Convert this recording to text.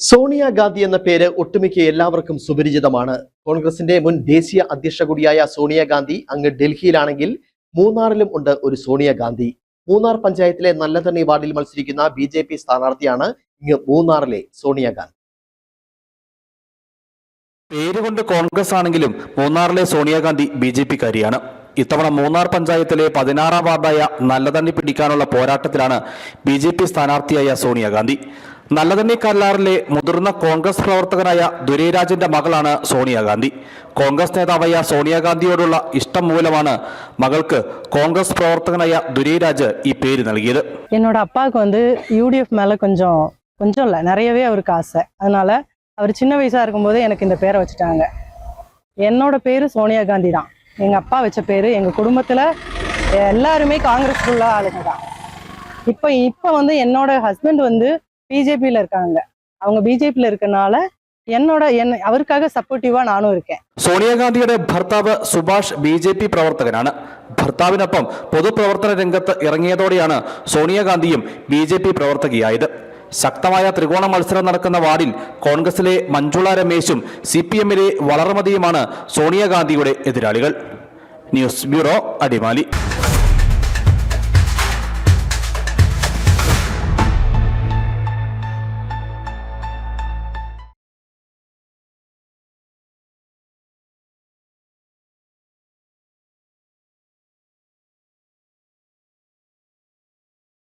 സോണിയാഗാന്ധി എന്ന പേര് ഒട്ടുമിക്ക എല്ലാവർക്കും സുപരിചിതമാണ്. കോൺഗ്രസിന്റെ മുൻ ദേശീയ അധ്യക്ഷ കൂടിയായ സോണിയാഗാന്ധി അങ്ങ് ഡൽഹിയിലാണെങ്കിൽ മൂന്നാറിലും ഉണ്ട് ഒരു സോണിയാഗാന്ധി മൂന്നാർ പഞ്ചായത്തിലെ നല്ലതണ്ണി വാർഡിൽ മത്സരിക്കുന്ന ബി ജെ പി സ്ഥാനാർത്ഥിയാണ് ഇങ്ങ് മൂന്നാറിലെ സോണിയാഗാന്ധി പേരുകൊണ്ട് കോൺഗ്രസ് ആണെങ്കിലും മൂന്നാറിലെ സോണിയാഗാന്ധി ബി ജെ പിക്കാരിയാണ്. ഇത്തവണ മൂന്നാർ പഞ്ചായത്തിലെ പതിനാറാം വാർഡായ നല്ലതണ്ണി പിടിക്കാനുള്ള പോരാട്ടത്തിലാണ് ബി ജെ പി സ്ഥാനാർത്ഥിയായ സോണിയാഗാന്ധി നല്ലതണ്ണി കല്ലാറിലെ മുതിർന്ന കോൺഗ്രസ് പ്രവർത്തകനായ ദുരൈരാജന്റെ മകളാണ് സോണിയാഗാന്ധി കോൺഗ്രസ് നേതാവായ സോണിയാഗാന്ധിയോടുള്ള ഇഷ്ടം മൂലമാണ് മകൾക്ക് കോൺഗ്രസ് പ്രവർത്തകനായ ദുരൈരാജ് ഈ പേര് നൽകിയത് என்னோட அப்பாவுக்கு வந்து யூடிஎஃப் மேலே கொஞ்சம் கொஞ்சம் இல்லை நிறையவே அவருக்கு ஆசை அதனால அவர் சின்ன வயசாக இருக்கும்போது எனக்கு இந்த பேரை வச்சுட்டாங்க என்னோட பேர் சோனியா காந்தி தான் எங்கள் அப்பா வச்ச பேர் எங்கள் குடும்பத்தில் எல்லாருமே காங்கிரஸ் உள்ள ஆளுங்க தான் இப்போ இப்போ வந்து என்னோட ஹஸ்பண்ட் வந்து பிஜேபியில் இருக்காங்க அவங்க பிஜேபியில் இருக்கனால என்னோட என் அவருக்காக சப்போர்ட்டிவாக நானும் இருக்கேன் സോണിയാഗാന്ധിയുടെ ഭർത്താവ് സുഭാഷ് ബി ജെ പി പ്രവർത്തകനാണ് ഭർത്താവിനൊപ്പം പൊതുപ്രവർത്തന രംഗത്ത് ഇറങ്ങിയതോടെയാണ് സോണിയാഗാന്ധിയും ബി ജെ പി പ്രവർത്തകയായത് ശക്തമായ ത്രികോണ മത്സരം നടക്കുന്ന വാർഡിൽ കോൺഗ്രസിലെ മഞ്ജുള രമേശും സി പി എമ്മിലെ വളർമതിയുമാണ് സോണിയാഗാന്ധിയുടെ എതിരാളികൾ ന്യൂസ് ബ്യൂറോ അടിമാലി